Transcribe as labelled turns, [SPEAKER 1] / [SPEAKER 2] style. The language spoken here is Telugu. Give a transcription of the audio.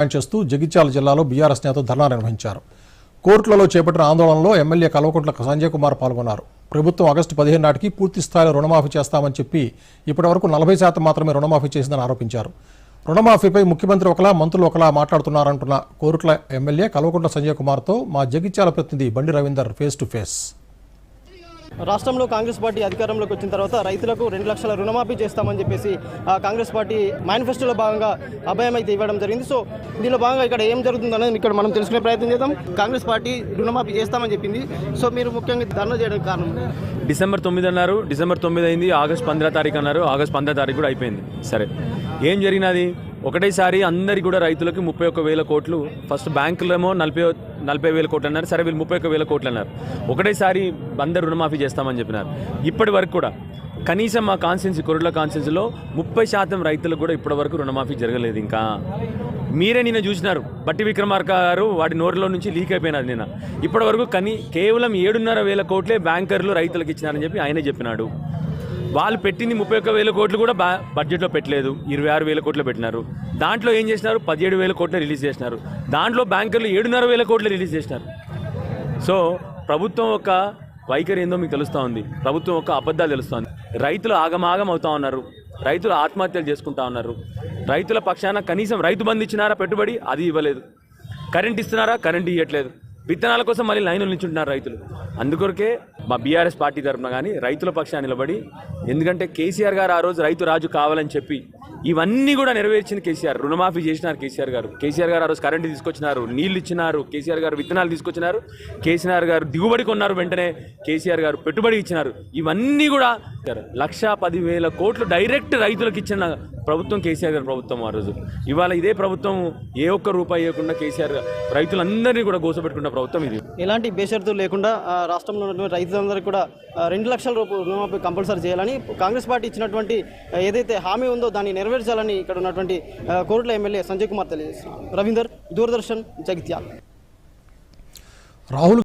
[SPEAKER 1] డిమాండ్ చేస్తూ జగిత్యాల జిల్లాలో బీఆర్ఎస్ నేత ధర్నా నిర్వహించారు. కోర్టులలో చేపట్టిన ఆందోళనలో ఎమ్మెల్యే కల్వకుంట్ల సంజయ్ కుమార్ పాల్గొన్నారు. ప్రభుత్వం ఆగస్టు పదిహేను నాటికి పూర్తి స్థాయిలో రుణమాఫీ చేస్తామని చెప్పి ఇప్పటివరకు నలభై శాతం మాత్రమే రుణమాఫీ చేసిందని ఆరోపించారు. రుణమాఫీపై ముఖ్యమంత్రి ఒకలా మంత్రులు ఒకలా మాట్లాడుతున్నారంటున్న కోరుట్ల ఎమ్మెల్యే కల్వకుంట్ల సంజయ్ కుమార్తో మా జగిత్యాల ప్రతినిధి బండి రవీందర్ ఫేస్ టు ఫేస్.
[SPEAKER 2] రాష్ట్రంలో కాంగ్రెస్ పార్టీ అధికారంలోకి వచ్చిన తర్వాత రైతులకు రెండు లక్షల రుణమాఫీ చేస్తామని చెప్పేసి కాంగ్రెస్ పార్టీ మేనిఫెస్టోలో భాగంగా అభయం అయితే ఇవ్వడం జరిగింది. సో దీనిలో భాగంగా ఇక్కడ ఏం జరుగుతుంది అనేది ఇక్కడ మనం తెలుసుకునే ప్రయత్నం చేద్దాం. కాంగ్రెస్ పార్టీ రుణమాఫీ చేస్తామని చెప్పింది. సో మీరు ముఖ్యంగా ధర్నా చేయడానికి కారణం?
[SPEAKER 3] డిసెంబర్ తొమ్మిది అన్నారు. డిసెంబర్ తొమ్మిది అయింది. ఆగస్ట్ పంద్రహ తారీఖు అన్నారు. ఆగస్ట్ పంద్రహ తారీఖు కూడా అయిపోయింది. సరే. ఏం జరిగినది? ఒకటేసారి అందరికి కూడా రైతులకి ముప్పై ఒక్క వేల కోట్లు ఫస్ట్ బ్యాంకులేమో నలభై నలభై వేల కోట్లు అన్నారు. సరే వీళ్ళు ముప్పై ఒక్క వేల కోట్లు అన్నారు. ఒకటేసారి అందరు రుణమాఫీ చేస్తామని చెప్పినారు. ఇప్పటి వరకు కూడా కనీసం మా కాన్స్టిట్యున్సీ కొరుల కాన్స్టిట్యున్సీలో ముప్పై శాతం రైతులకు కూడా ఇప్పటి వరకు రుణమాఫీ జరగలేదు ఇంకా. మీరే నిన్న చూసినారు. బట్టి విక్రమార్క గారు వాడి నోరులో నుంచి లీక్ అయిపోయినారు నిన్న. ఇప్పటి వరకు కనీ కేవలం ఏడున్నర వేల కోట్లే బ్యాంకర్లు రైతులకు ఇచ్చినారని చెప్పి ఆయనే చెప్పినాడు. వాళ్ళు పెట్టింది ముప్పై ఒక్క వేల కోట్లు కూడా బా బడ్జెట్లో పెట్టలేదు. ఇరవై ఆరు వేల కోట్లు పెట్టినారు. దాంట్లో ఏం చేసినారు? పదిహేడు వేల కోట్లు రిలీజ్ చేసినారు. దాంట్లో బ్యాంకర్లు ఏడున్నర వేల కోట్లు రిలీజ్ చేసినారు. సో ప్రభుత్వం ఒక వైఖరి ఏందో మీకు తెలుస్తూ ఉంది. ప్రభుత్వం ఒక అబద్ధాలు తెలుస్తోంది రైతులు ఆగమాగం అవుతా ఉన్నారు. రైతులు ఆత్మహత్యలు చేసుకుంటా ఉన్నారు. రైతుల పక్షాన కనీసం రైతు బంధు ఇచ్చినారా పెట్టుబడి? అది ఇవ్వలేదు. కరెంట్ ఇస్తున్నారా? కరెంట్ ఇవ్వట్లేదు విత్తనాల కోసం మళ్ళీ లైన్లు నిల్చుంటున్నారు రైతులు. అందుకొరకే మా బీఆర్ఎస్ పార్టీ తరఫున కానీ రైతుల పక్షాన్ని నిలబడి ఎందుకంటే కేసీఆర్ గారు ఆ రోజు రైతు రాజు కావాలని చెప్పి ఇవన్నీ కూడా నెరవేర్చింది కేసీఆర్ రుణమాఫీ చేసినారు కేసీఆర్ గారు. కేసీఆర్ గారు ఆ రోజు కరెంటు తీసుకొచ్చినారు నీళ్ళు ఇచ్చినారు కేసీఆర్ గారు విత్తనాలు తీసుకొచ్చినారు కేసీఆర్ గారు దిగుబడి కొన్నారు వెంటనే కేసీఆర్ గారు పెట్టుబడి ఇచ్చినారు. ఇవన్నీ కూడా లక్ష పదివేల కోట్లు డైరెక్ట్ రైతులకు ఇచ్చిన ప్రభుత్వం కేసీఆర్ గారి ప్రభుత్వం ఆ రోజు. ఇవాళ ఇదే ప్రభుత్వం ఏ ఒక్క రూపాయి ఇవ్వకుండా కేసీఆర్ గారు రైతులందరినీ కూడా గోసపెట్టుకున్న ప్రభుత్వం ఇది.
[SPEAKER 2] ఎలాంటి బేషరతులు లేకుండా రాష్ట్రంలో ఉన్నటువంటి రైతులందరికీ కూడా రెండు లక్షల రూపాయలు రుణమాఫీ కంపల్సరీ చేయాలని కాంగ్రెస్ పార్టీ ఇచ్చినటువంటి ఏదైతే హామీ ఉందో దాన్ని నెరవేర్చాలని ఇక్కడ ఉన్నటువంటి కోరుట్ల ఎమ్మెల్యే సంజయ్ కుమార్ తెలియజేస్తున్నారు. రవీందర్ దూరదర్శన్ జగిత్యాల.
[SPEAKER 1] రాహుల్